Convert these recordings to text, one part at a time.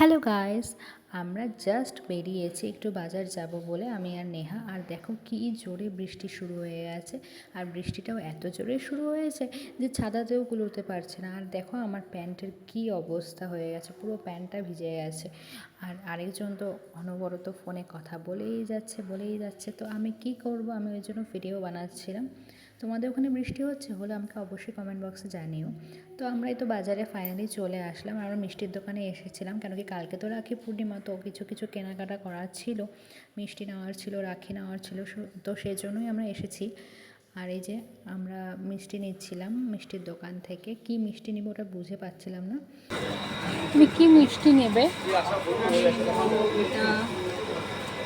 Hello guys আমরা just বেরিয়েছি, একটু বাজার যাব বলে। আমি আর নেহা। আর দেখো কি জোরে বৃষ্টি শুরু হয়ে গেছে। আর বৃষ্টিটাও এত জোরে শুরু হয়েছে যে ছাদাতেও কুলোতে পারছে না। আর দেখো আমার প্যান্টের কি অবস্থা হয়ে গেছে। পুরো প্যান্টটা ভিজে গেছে। আর আরেকজন তো অনবরত ফোনে কথা বলেই যাচ্ছে বলেই যাচ্ছে। তো আমি কি করব? আমি ওই জন্য ভিডিও বানাচ্ছিলাম। তোমাদের ওখানে বৃষ্টি হচ্ছে হলে আমাকে অবশ্যই কমেন্ট বক্সে জানিও। তো আমরাই তো বাজারে ফাইনালি চলে আসলাম। আমরা মিষ্টির দোকানে এসেছিলাম কেন কি কালকে তো রাখি পূর্ণিমা তো কিছু কিছু কেনাকাটা করার ছিল মিষ্টি নেওয়ার ছিল রাখি নেওয়ার ছিল তো সেই জন্যই আমরা এসেছি। আর এই যে আমরা মিষ্টি নিচ্ছিলাম মিষ্টির দোকান থেকে। কি মিষ্টি নিব ওটা বুঝে পাচ্ছিলাম না। তুমি কি মিষ্টি নেবে?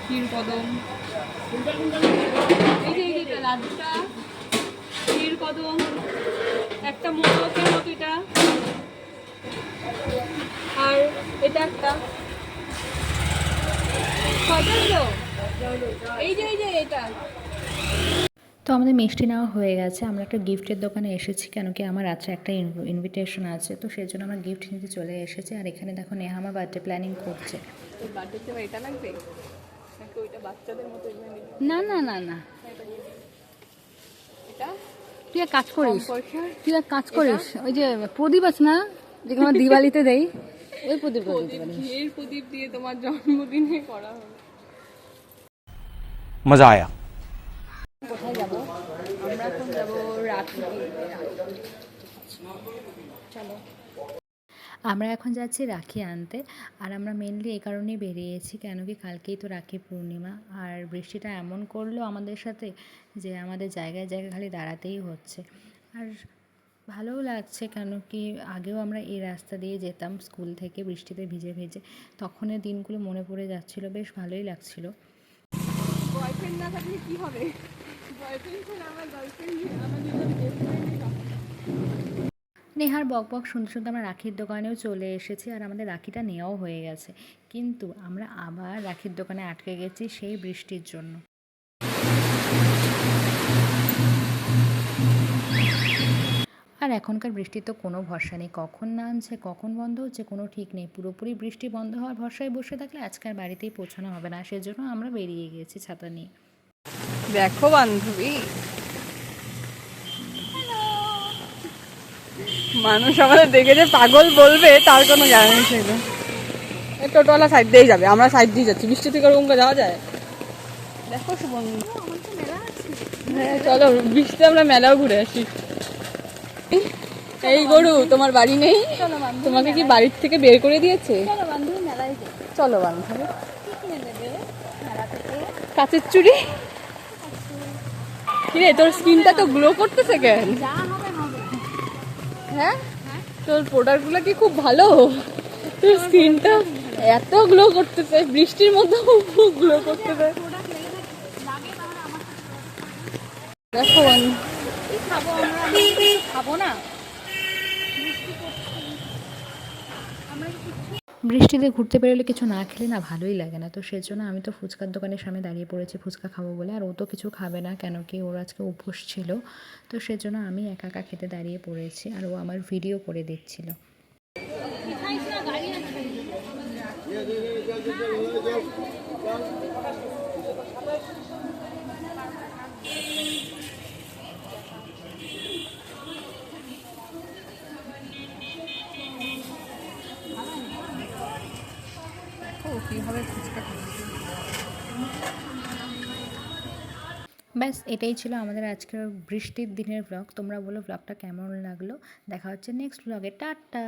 ক্ষীর কদম। এই যে এই যে এটা লাড্ডুটা। ক্ষীর কদম একটা মোদকের মতো এটা। আর এটা একটা? এই যে এই যে এটা। তো আমাদের মিষ্টি নেওয়া হয়ে গেছে। আমরা একটা গিফটের দোকানে এসেছি কেন কি আমার আছে একটা ইনভিটেশন আছে। তো সেই জন্য আমরা গিফট নিতে চলে এসেছি। আর এখানে দেখো নেহা আমার বার্থডে প্ল্যানিং করছে। এটা লাগবে? না না না না। এটা? তুই এক কাজ করিস তুই এক কাজ করিস ওই যে প্রদীপ আছে না যে তোমার দিওয়ালিতে দেই ওই প্রদীপ প্রদীপ দিয়ে তোমার জন্মদিনে করা হবে। মজা আয়া। আমরা এখন যাচ্ছি রাখি আনতে। আর আমরা মেনলি এই কারণেই বেরিয়েছি কেন কি কালকেই তো রাখি পূর্ণিমা। আর বৃষ্টিটা এমন করল আমাদের সাথে যে আমাদের জায়গায় জায়গায় খালি দাঁড়াতেই হচ্ছে। আর ভালোও লাগছে কেন কি আগেও আমরা এই রাস্তা দিয়ে যেতাম স্কুল থেকে বৃষ্টিতে ভিজে ভিজে। তখনের দিনগুলো মনে পড়ে যাচ্ছিল, বেশ ভালোই লাগছিল। বয়ফ্রেন্ড না থাকলে কি হবে? বয়ফ্রেন্ড ছাড়া আমার গার্লফ্রেন্ড আমার নেহার বক বক শুনতে শুনতে আমরা রাখির দোকানেও চলে এসেছি আর আমাদের রাখিটা নেওয়াও হয়ে গেছে। কিন্তু আমরা আবার রাখির দোকানে আটকে গেছি সেই বৃষ্টির জন্য। আর এখনকার বৃষ্টির তো কোনো ভরসা নেই। কখন নামছে কখন বন্ধ হচ্ছে, কোনো ঠিক নেই। পুরোপুরি বৃষ্টি বন্ধ হওয়ার ভরসায় বসে থাকলে আজকাল বাড়িতেই পৌঁছানো হবে না। সেজন্য আমরা বেরিয়ে গেছি ছাতা নিয়ে। দেখো বান্ধবী মানুষ আমাদের দেখে যে পাগল বলবে তার কোনো গ্যারান্টি নেই। টোটোওয়ালা সাইড দিয়েই যাবে আমরা সাইড দিয়ে যাচ্ছি। বৃষ্টি থেকে ওরকম যাওয়া যায়? দেখো হ্যাঁ চলো বৃষ্টিতে আমরা মেলাও ঘুরে আসি। এই গরু তোমার বাড়ি নেই? তোমাকে কি বাড়ির থেকে বের করে দিয়েছে? চলো বান্ধবী কাঁচের চুড়ি? কিরে তোর স্কিনটা তো গ্লো করতেছে কেন? হ্যাঁ? তোর প্রোডাক্টগুলো কি খুব ভালো? তোর স্কিনটা এত গ্লো করতেছে বৃষ্টির মধ্যেও গ্লো করতেছে দেখো খাব না। বৃষ্টিতে ঘুরতে বেরোলে কিছু না খেলে না ভালোই লাগে না। তো সেজন্য আমি তো ফুচকার দোকানের সামনে দাঁড়িয়ে পড়েছি, ফুচকা খাব বলে। আর ও তো কিছু খাবে না কেন কি? ওর আজকে উপোস ছিল। তো সেজন্য আমি একা একা খেতে দাঁড়িয়ে পড়েছি আর ও আমার ভিডিও করে দিচ্ছিল। ব্যাস, এটাই ছিল আমাদের আজকের বৃষ্টির দিনের ব্লগ তোমরা বলো ব্লগটা কেমন লাগল? দেখা হচ্ছে নেক্সট ব্লগে টাটা!